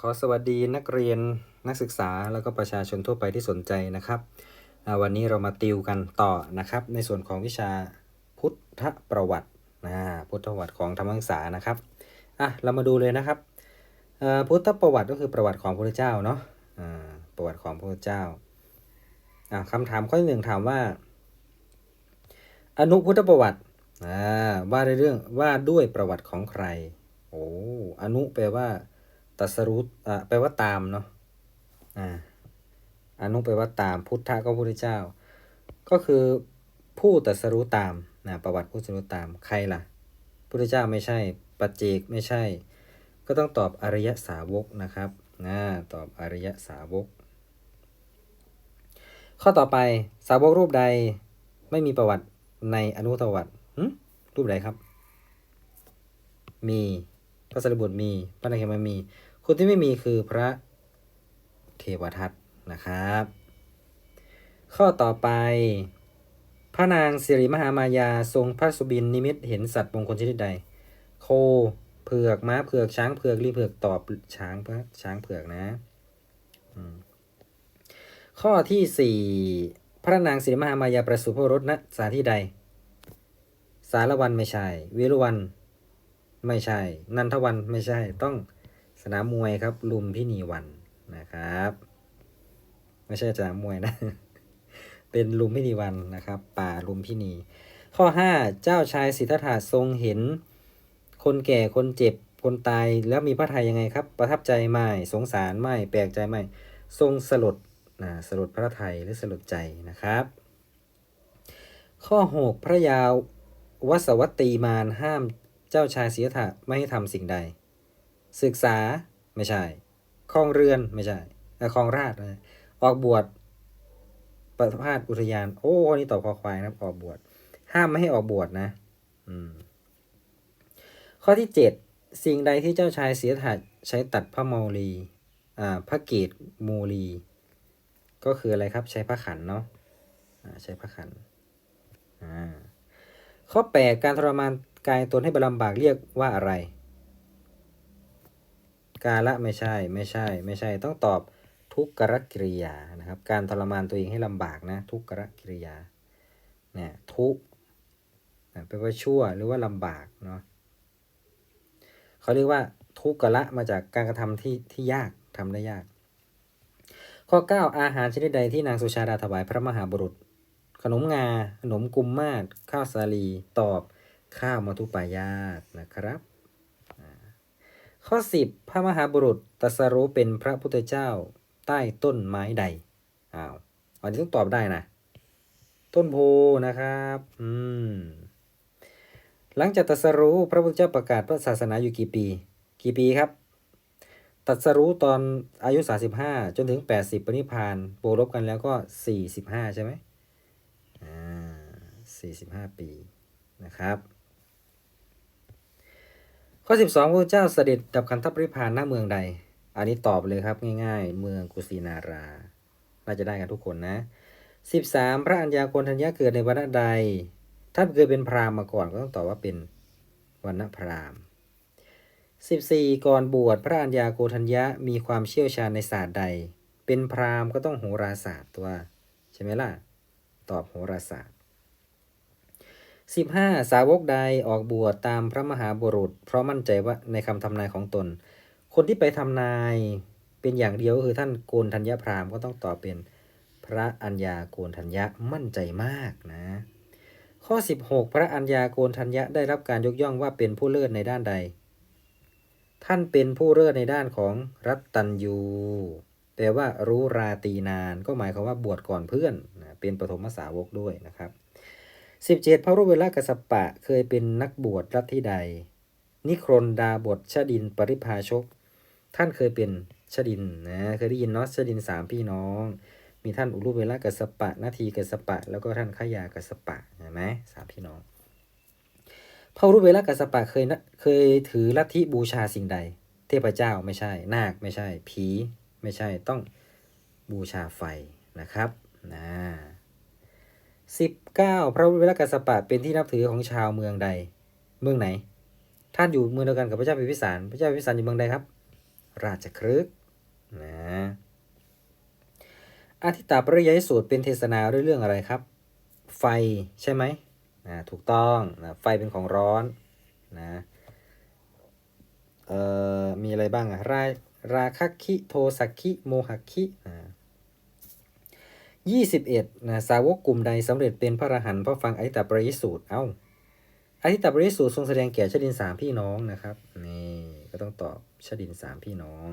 ขอสวัสดีนักเรียนนักศึกษาแล้วก็ประชาชนทั่วไปที่สนใจนะครับ วันนี้เรามาติวกันต่อนะครับ ในส่วนของวิชาพุทธประวัตินะพุทธประวัติของธรรมศึกษานะครับอะเรามาดูเลยนะครับอ่อพุทธประวัติก็คือประวัติของพระเจ้าเนาะอ่าประวัติของพระเจ้าอะคำถามข้อที่หนึ่งถามว่า อนุพุทธประวัติอ่าว่าในเรื่องว่าด้วยประวัติของใครโอ้อนุแปลว่า ตัสรู้อ่าแปลว่าตามเนาะอ่าอนุแปลว่าตามพุทธะก็พระพุทธเจ้า ก็คือผู้ตัสรู้ตามนะประวัติผู้ตัสรู้ตามใครล่ะพุทธเจ้าไม่ใช่ปัจเจกไม่ใช่ ก็ต้องตอบอริยสาวกนะครับนะตอบอริยสาวก ข้อต่อไปสาวกรูปใดไม่มีประวัติในอนุทวัตรูปใดครับ มีพระสารบุตรมี พระนาคมันมี คนที่ไม่มีคือพระเทวทัตนะครับ ข้อต่อไป พระนางสิริมหามายาทรงพระสุบินนิมิตเห็นสัตว์มงคลชนิดใด โคเผือกม้าเผือกช้างเผือกรีเผือกตอบช้างพระช้างเผือกนะข้อที่สี่พระนางสิริมหามายาประสูติพระโอรสณสถานที่ใด สารวันไม่ใช่วิรุวันไม่ใช่ นันทวันไม่ใช่ต้อง สนามมวยครับลุมพินีวันนะครับ ไม่ใช่สนามมวยนะ เป็นลุมพินีวันนะครับ ป่าลุมพินี ข้อ 5 เจ้าชายสิทธัตถะทรงเห็น คนแก่คนเจ็บคนตายแล้วมีพระทัยยังไงครับ ประทับใจไม่สงสารไม่แปลกใจไม่ทรงสลดนะสลดพระทัยหรือสลดใจนะครับ ข้อ 6 พระยาวสวัตตีมารห้ามเจ้าชายสิทธัตถะไม่ให้ทำสิ่งใด ศึกษาไม่ใช่ครองเรือนไม่ใช่แต่ครองราชนะออกบวชประพาสอุทยาน โอ้ข้อนี้ตอบคอควายนะครับออกบวชห้ามไม่ให้ออกบวชนะ อืม ข้อที่เจ็ดสิ่งใดที่เจ้าชายเสียถัดใช้ตัดพระเมาลีอ่าพระเกตมูลี ก็คืออะไรครับ ใช้พระขันเนาะอ่าใช้พระขันอ่าข้อแปดการทรมานกายตนให้บลำบากเรียกว่าอะไร กาละไม่ใช่ ไม่ใช่ ไม่ใช่ ต้องตอบทุกขรกิริยานะครับ การทรมานตัวเองให้ลำบากนะ ทุกขรกิริยาเนี่ยทุกนะแปลว่าชั่วหรือว่าลำบากเนาะเขาเรียกว่าทุกขละมาจากการกระทำที่ที่ยากทำได้ยาก ข้อ 9 อาหารชนิดใดที่นางสุชาดาถวายพระมหาบุรุษ ขนมงา ขนมกุมมาศข้าวสาลี ตอบ ข้าวมัทุปายาตนะครับ ข้อ 10 พระมหาบุรุษตรัสรู้เป็นพระพุทธเจ้าใต้ต้นไม้ใดอ้าวอันนี้ต้องตอบได้นะ ต้นโพนะครับ อืม หลังจากตรัสรู้พระพุทธเจ้าประกาศพระศาสนาอยู่กี่ปี กี่ปีครับตรัสรู้ตอนอายุ 35 จนถึง 80ปณิพานบวกลบกันแล้วก็ 45 ใช่ไหมอ่า45 ปีนะครับ ข้อ 12พระพุทธเจ้าเสด็จดับขันธปริพานณเมืองใด อันนี้ตอบเลยครับง่ายๆ เมืองกุสินารา น่าจะได้กันทุกคนนะ 13 พระอัญญาโกณทัญญาเกิดในวันใดท่านเคยเป็นพราหมณ์มาก่อนก็ต้องตอบว่าเป็นวันณพราหมณ์ 14 ก่อนบวชพระอัญญาโกทัญญะมีความเชี่ยวชาญในศาสตร์ใด เป็นพราหมณ์ก็ต้องโหราศาสตร์ตัว ใช่ไหมล่ะ ตอบโหราศาสตร์ 15สาวกใดออกบวชตามพระมหาบุรุษ เพราะมั่นใจว่าในคำทำนายของตน คนที่ไปทำนายเป็นอย่างเดียวก็คือท่านโกนธัญญพรามก็ต้องตอบเป็นพระอัญญาโกนธัญญะมั่นใจมากนะ ข้อ 16 พระอัญญาโกนทัญญะได้รับการยกย่องว่าเป็นผู้เลิศในด้านใด ท่านเป็นผู้เลิศในด้านของรัตตัญยูแปลว่ารู้ราตีนาน ก็หมายความว่าบวชก่อนเพื่อน เป็นปฐมสาวกด้วยนะครับ 17 พระรูปเวลากสสปะเคยเป็นนักบวชรัฐที่ใด นิครนดาบทชดินปริพาชก ท่านเคยเป็นชดินนะเคยได้ยินเนาะชดินสามพี่น้อง มีท่านอุรุเวลากัสสปะ นาทีกัสสปะ แล้วก็ท่านขยากัสสปะเห็นไหมสามพี่น้องพระอุรุเวลากัสสปะเคยนะเคยถือลัทธิบูชาสิ่งใด เทพเจ้าไม่ใช่ นาคไม่ใช่ ผี ไม่ใช่ต้องบูชาไฟนะครับนะ 19 พระวิลกัสปะเป็นที่นับถือของชาวเมืองใด เมืองไหน ท่านอยู่เมืองเดียวกันกับพระเจ้าพิพิสาร พระเจ้าพิพิสารอยู่เมืองใดครับ ราชครึกนะอาทิตาปริยยสูตรเป็นเทศนาด้วยเรื่องอะไรครับ ไฟใช่ไหมนะถูกต้องนะไฟเป็นของร้อนนะเอ่อมีอะไรบ้างอะราราคคิโทสักคิโมหคิอ่ ยี่สิบเอ็ะสาวกกลุ่มใดสำเร็จเป็นพระอรหันต์เพราะฟังอธิตาปริสูตร เอา้าอธิตาปริสูตรทรงแสดงแก่ชาดินสามพี่น้องนะครับ นี่ก็ต้องตอบชาดินสามพี่น้อง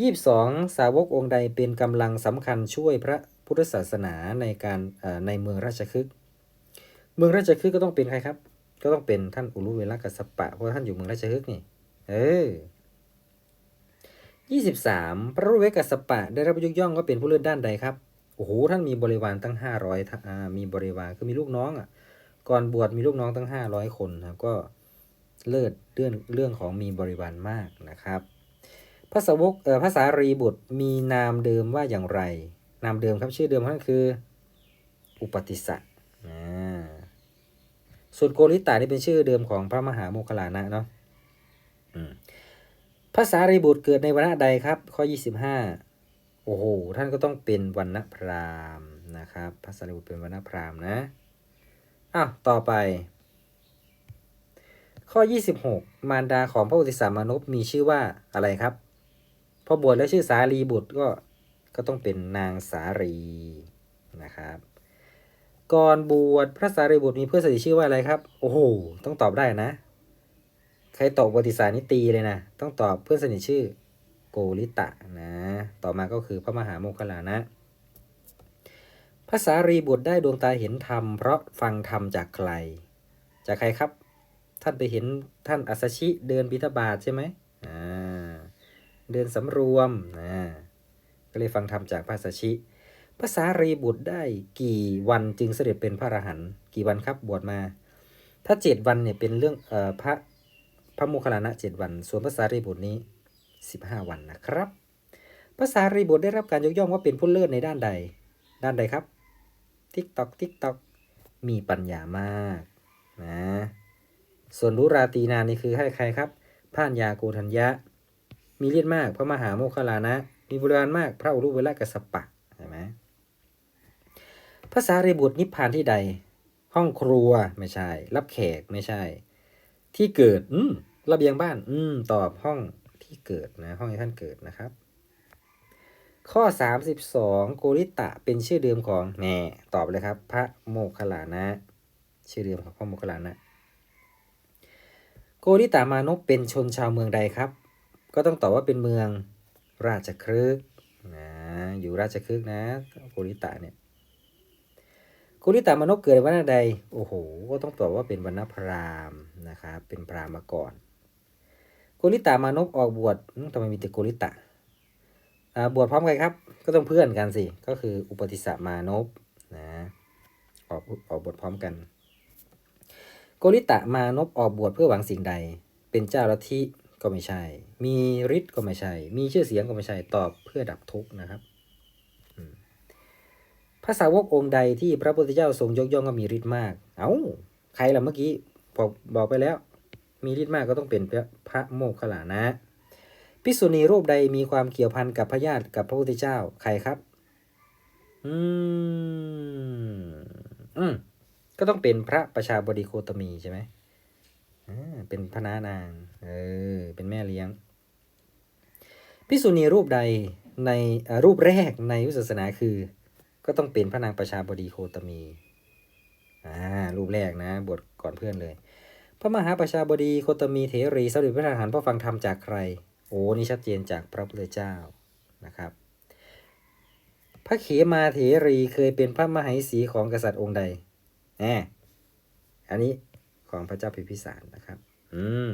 ยี่สองสาวกองค์ใดเป็นกำลังสำคัญช่วยพระพุทธศาสนาในการในเมืองราชคฤห์เมืองราชคฤห์ก็ต้องเป็นใครครับ ก็ต้องเป็นท่านอุลุเวลากัสปะเพราะท่านอยู่เมืองราชคฤห์นี่ เออ23 พระรุเวกัสปะได้รับยกย่องว่าเป็นผู้เลื่อนด้านใดครับ อ้โหท่านมีบริวารตั้งห้าร้อยมีบริวารคือมีลูกน้องอะ ก่อนบวชมีลูกน้องตั้งห้าร้อยคนนะครับ ก็เลิศเรื่องเรื่องของมีบริวารมากนะครับพระสาวกเอ่อภาษารีบุตรมีนามเดิมว่าอย่างไร นามเดิมครับชื่อเดิมท่านคือ อุปติสสะส่วนโกริตานี่เป็นชื่อเดิมของพระมหาโมคคลานะเนาะภาษารีบุตรเกิดในวรรณะใดครับ ข้อ 25 โอ้โห ท่านก็ต้องเป็นวรรณพราหมณ์นะครับภาษารีบุตรเป็นวรรณพราหมณ์นะอ้าวต่อไป ข้อ 26 มารดาของพระอุติสามานพมีชื่อว่าอะไรครับพอบวชแล้วชื่อสารีบุตรก็ก็ต้องเป็นนางสารีนะครับ ก่อนบวชพระสารีบุตรมีเพื่อนสนิทชื่อว่าอะไรครับ โอ้โห ต้องตอบได้นะ ใครตอบประวัติศารนี่ตีเลยนะ ต้องตอบเพื่อนสนิทชื่อ โกริตะนะ ต่อมาก็คือพระมหาโมคคลานะ ภาษารีบุตรได้ดวงตาเห็นธรรม เพราะฟังธรรมจากใคร จากใครครับ ท่านไปเห็นท่านอัสชิเดินบิทบาทใช่ไหมอ่า เดินสำรวมนะก็เลยฟังธรรมจากพระอัสสชิภาษารีบุตรได้กี่วันจึงเสด็จเป็นพระอรหันต์กี่วันครับบวชมา ถ้าเจ็ดวันเนี่ยเป็นเรื่องเอ่อพระพระโมคคัลลานะเจ็ดวัน ส่วนภาษารีบุตรนี้ 15 วันนะครับ ภาษารีบุตรได้รับการยกย่องว่าเป็นผู้เลิศในด้านใด ด้านใดครับทิกตอกทิกตอกมีปัญญามากนะส่วนรุราตีนานี่คือให้ใครครับพระัญญาโกธัญญะ มีเลียดมากพระมหาโมคคลานะ มีบริวารมากพระอุรุเวลกัสสปะใช่ไหมภาษารีบุตรนิพพานที่ใด ห้องครัวไม่ใช่ รับแขกไม่ใช่ ที่เกิด อืมระเบียงบ้าน อืม ตอบห้อง ที่เกิดนะห้องที่ท่านเกิดนะครับ ข้อ 32 โกริตะเป็นชื่อเดิมของแหน่ตอบเลยครับ พระโมคคัลลานะ ชื่อเดิมของพระโมคคัลลานะโกริตามานพเป็นชนชาวเมืองใดครับ ก็ต้องตอบว่าเป็นเมืองราชครึกนะอยู่ราชครึกนะโกริตะเนี่ยโกริตามานพเกิดในวันใดโอ้โหก็ต้องตอบว่าเป็นวรรณพราหมณ์นะครับเป็นพราหมณ์มาก่อน โกริตามานพออกบวชทำไมมีแต่โกริตะอ่าบวชพร้อมกันครับ ก็ต้องเพื่อนกันสิ ก็คืออุปติสมานพนะออกออกบวชพร้อมกัน โกริตะมานพออกบวชเพื่อหวังสิ่งใด เป็นเจ้าลัทธิก็ไม่ใช่ มีฤทธิ์ก็ไม่ใช่ มีชื่อเสียงก็ไม่ใช่ ตอบเพื่อดับทุกข์นะครับภาษาวกองค์ใดที่พระพุทธเจ้าทรงยกย่องว่ามีฤทธิ์มาก เอา้า ใครล่ะเมื่อกี้บอกบอกไปแล้ว มีฤทธิ์มากก็ต้องเป็นพระโมคคัลลานะภิกษุณีรูปใดมีความเกี่ยวพันกับพระญาติกับพระพุทธเจ้าใครครับ อืมอืมก็ต้องเป็นพระประชาบดีโคตมีใช่ไหมอ่าเป็นพระนานาง เออ เป็นแม่เลี้ยงภิกษุณีรูปใดในรูปแรกในพุทธศาสนาคือ ก็ต้องเป็นพระนางประชาบดีโคตมี อ่า รูปแรกนะ บทก่อนเพื่อนเลย พระมหาประชาบดีโคตมีเถรีสำเร็จพระอรหันพระฟังธรรมจากใคร โอ้นี่ชัดเจนจากพระพุทธเจ้านะครับ พระเขมาเถรีเคยเป็นพระมเหสีของกษัตริย์องค์ใดแหมอันนี้ของพระเจ้าพิพิสารนะครับ อืม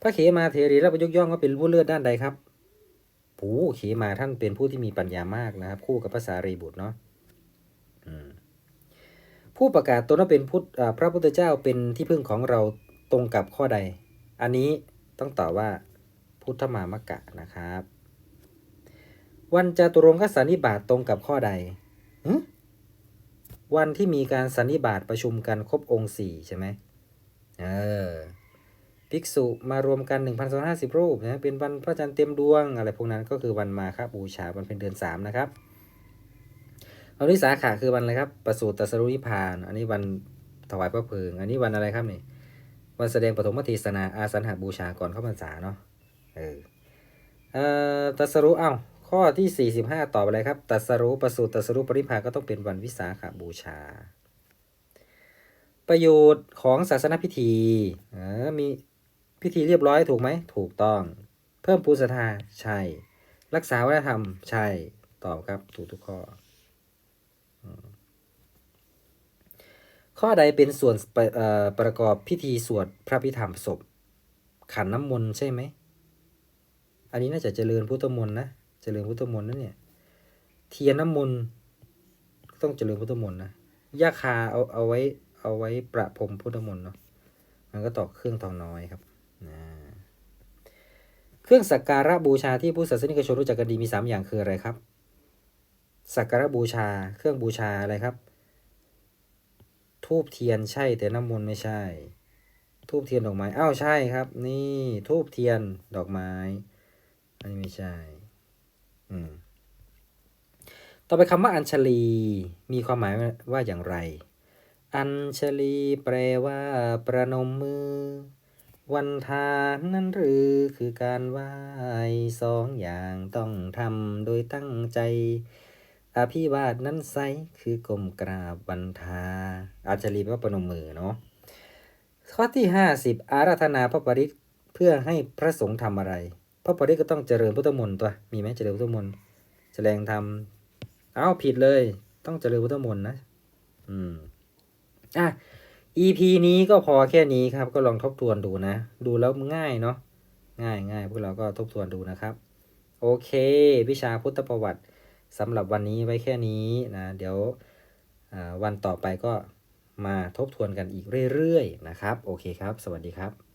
พระเขมาเถรีรับยกย่องว่าเป็นผู้เลิศด้านใดครับผู้เขมาท่านเป็นผู้ที่มีปัญญามากนะครับ คู่กับภาษารีบุตรเนาะ ผู้ประกาศตนว่าเป็นพุทธพระพุทธเจ้าเป็นที่พึ่งของเราตรงกับข้อใด อันนี้ต้องตอบว่าพุทธมามกะนะครับ วันจาตุรงคสันนิบาตตรงกับข้อใดวันที่มีการสันนิบาตประชุมกันครบองค์สี่ใช่ไหมเออภิกษุมารวมกัน1,250 รูปนะเป็นวันพระจันทร์เต็มดวง อะไรพวกนั้นก็คือวันมาฆบูชาวันเป็นเดือน 3 นะครับ วันวิสาขะคือวันอะไรครับประสูติตรัสรุนิพพาน อันนี้วันถวายพระเพลิง อันนี้วันอะไรครับนี่ วันแสดงปฐมเทศนาอาสันหบูชาก่อนเข้าพรรษาเนาะ เออเอ่อตรัสรู้เอ้าข้อที่ 45ต่อไปเลยครับตรัสรู้ประสูติตรัสรู้ปรินิพพานก็ต้องเป็นวันวิสาขบูชา ประโยชน์ของศาสนพิธีอ่ามีพิธีเรียบร้อยถูกไหม ถูกต้อง เพิ่มปูสธาใช่ รักษาวัฒนธรรมใช่ ตอบครับ ถูกทุกข้อม ข้อใดเป็นส่วนประเอ่อประกอบพิธีสวดพระพิธรรมศพ ขันน้ำมนต์ใช่ไหม อันนี้น่าจะเจริญพุทธมนต์นะ เจริญพุทธมนต์นะเนี่ย เทียนน้ำมนต์ต้องเจริญพุทธมนต์นะยาคาเอาเอาไว้เอาไว้ประพรมพุทธมนต์เนาะ มันก็ตอกเครื่องทองน้อยครับนะเครื่องสักการะบูชาที่ผู้ศาสนิกชนรู้จักกันดีมีสามอย่างคืออะไรครับ สักการะบูชา เครื่องบูชาอะไรครับ ทูบเทียนใช่แต่น้ำมนต์ไม่ใช่ ทูบเทียนดอกไม้อ้าวใช่ครับ นี่ทูบเทียนดอกไม้ อันนี้ไม่ใช่ อืมต่อไปคำว่าอัญชลีมีความหมายว่าอย่างไร อัญชลีแปลว่า ประนมมือ วันทานนั้นหรือคือการไหว้สองอย่างต้องทำโดยตั้งใจ อภิวาทนั้นไซคือกลมกราบันทาอัญชลีแปลว่าปนมือเนาะข้อที่ห้าสิบอาราธนาพระปริตเพื่อให้พระสงฆ์ทำอะไร พระปริตก็ต้องเจริญพุทธมนต์ตัวมีไหมเจริญพุทธมนต์แสดงธรรมเอ้าผิดเลย ต้องเจริญพุทธมนต์นะ อืมอะ EP นี้ก็พอแค่นี้ครับ ก็ลองทบทวนดูนะ ดูแล้วง่ายเนาะง่ายง่ายพวกเราก็ทบทวนดูนะครับ โอเค วิชาพุทธประวัติ สำหรับวันนี้ไว้แค่นี้นะ เดี๋ยววันต่อไปก็มาทบทวนกันอีกเรื่อยๆนะครับ โอเคครับ สวัสดีครับ